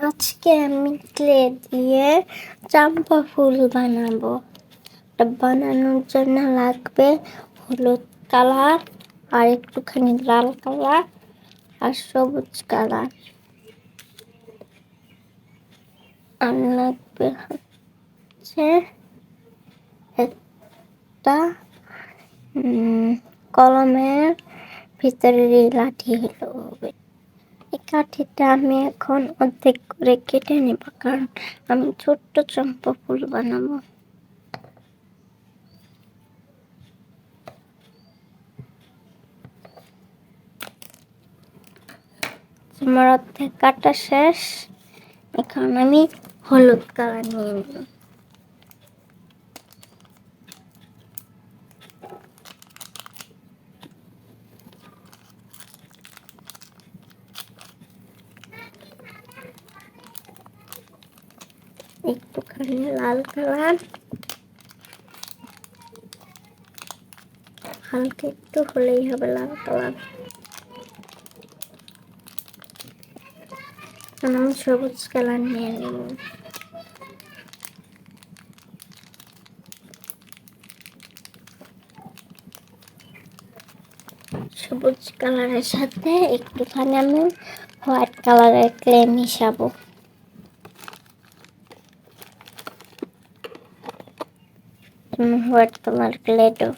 আজকে আমি ক্লে দিয়ে চাম্পা ফুল বানাবো বানানোর জন্য লাগবে হলুদ কালার আর একটুখানি লাল কালার আর সবুজ কালার আর লাগবে হচ্ছে একটা কলমের ভিতরের লাঠি হলো কাঠিটা আমি এখন অর্ধেক করে কেটে নেব, কারণ আমি ছোট্ট চম্পা ফুল বানাবো। আমার অর্ধেক কাটা শেষ। এখন আমি হলুদ কালার নিয়ে নেব। একটুখানি লাল কালার। হালকা একটু হলেই হবে লাল কালার। আমি সবুজ কালার নিয়ে নেব। সবুজ কালারের সাথে একটুখানি আমি হোয়াইট কালারের ক্লে মিশাবো। হোয়াইট কালার ক্লেটো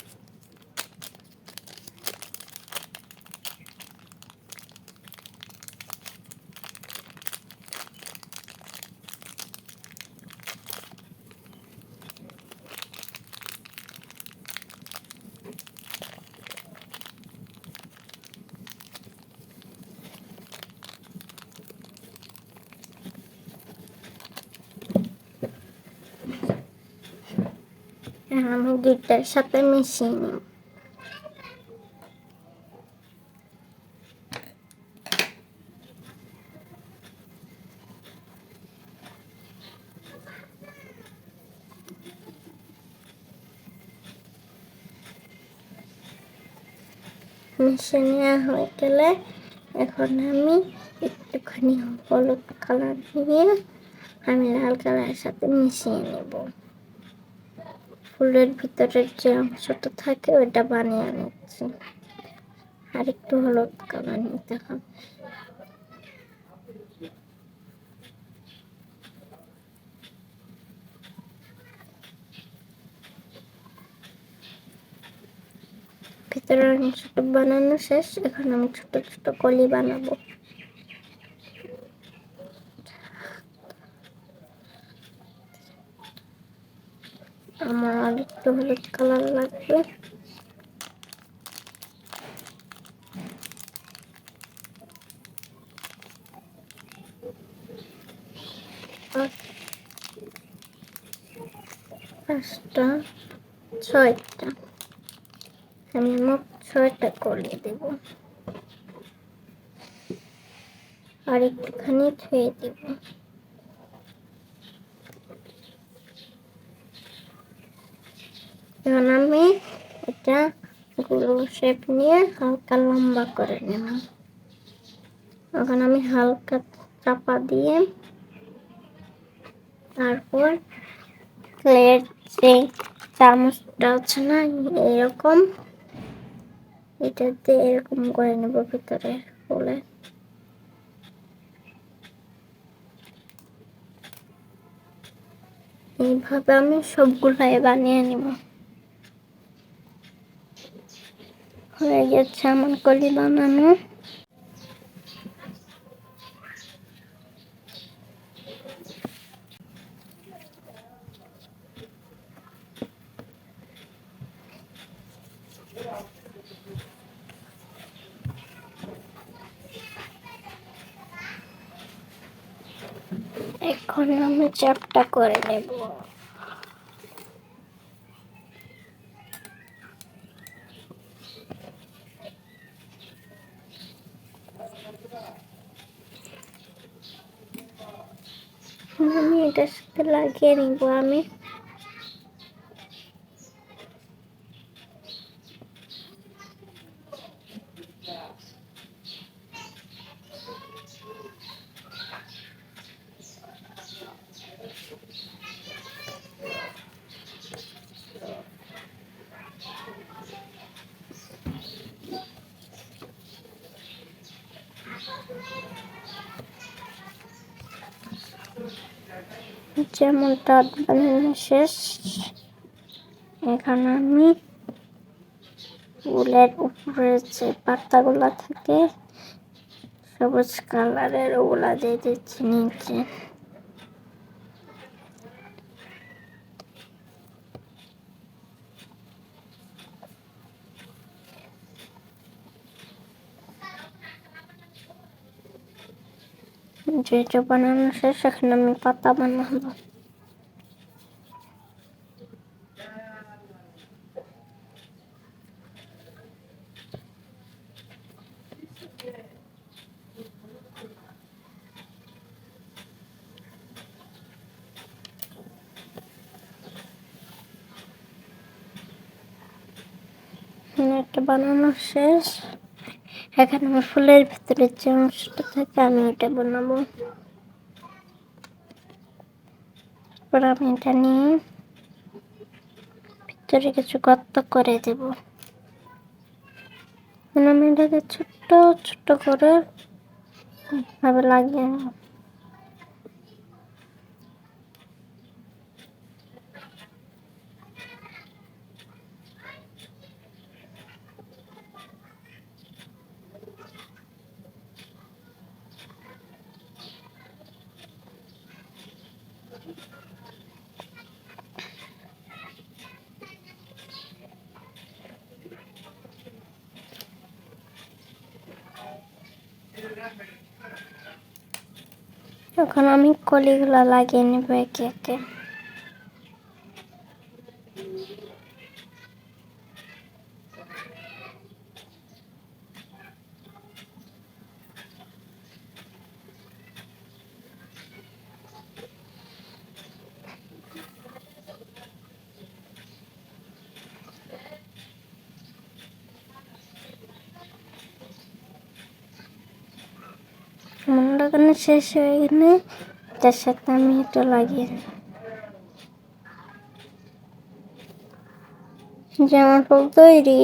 আমি দুইটার সাথে মিশিয়ে নিই। মিশিয়ে নেওয়া হয়ে গেলে এখন আমি একটুখানি হলুদ কালার দিয়ে আমি লাল কালারের সাথে মিশিয়ে নেব। ফুলের ভিতরের যে অংশটা থাকে, ওইটা বানিয়ে নিচ্ছি। আর একটু হলুদ কালার নিতে হবে। ভিতরের অংশটা বানানো শেষ। এখন আমি ছোট ছোট কলি বানাবো আমার আর একটু হলুদ কালার লাগবে আর পাঁচটা ছয়টা আমি মোট ছয়টা করে দেব আর একটুখানি ধুয়ে দেব এখন আমি এটা গুলো শেপ নিয়ে হালকা লম্বা করে নেব। এখন আমি হালকা চাপা দিয়ে তারপর ক্লের যে চামচটা আছে না, এরকম এটাতে এরকম করে নেব ভিতরে বলে এইভাবে আমি সবগুলাই বানিয়ে নিব। হয়ে গেছে আমার কলি বানানো। এখন আমি চাপটা করে নেব। আমি এটার সাথে লাগিয়ে নিব আমি যেমন তাঁত বানানো শেষ, এখানে আমি ফুলের উপরে যে পাতাগুলো থাকে, সবুজ কালারের ওগুলা দিয়ে দিচ্ছি নিচে। যেটা বানানো শেষ এখানে আমি পাতা বানাবো একটা বানানো শেষ এখানে আমি ফুলের ভেতরে যে অংশটা থাকে, আমি ওটা বানাবো। তারপর আমি এটা নিয়ে ভিতরে কিছু গর্ত করে দেব। আমি এটাকে ছোট্ট ছোট্ট করে ভাবে লাগিয়ে নেব। এখন আমি কলিগুলা লাগিয়ে নেব একে একে। লাগানো শেষ হয়ে গেলে তার সাথে আমি এটা লাগিয়ে জামা কাপড় তৈরি।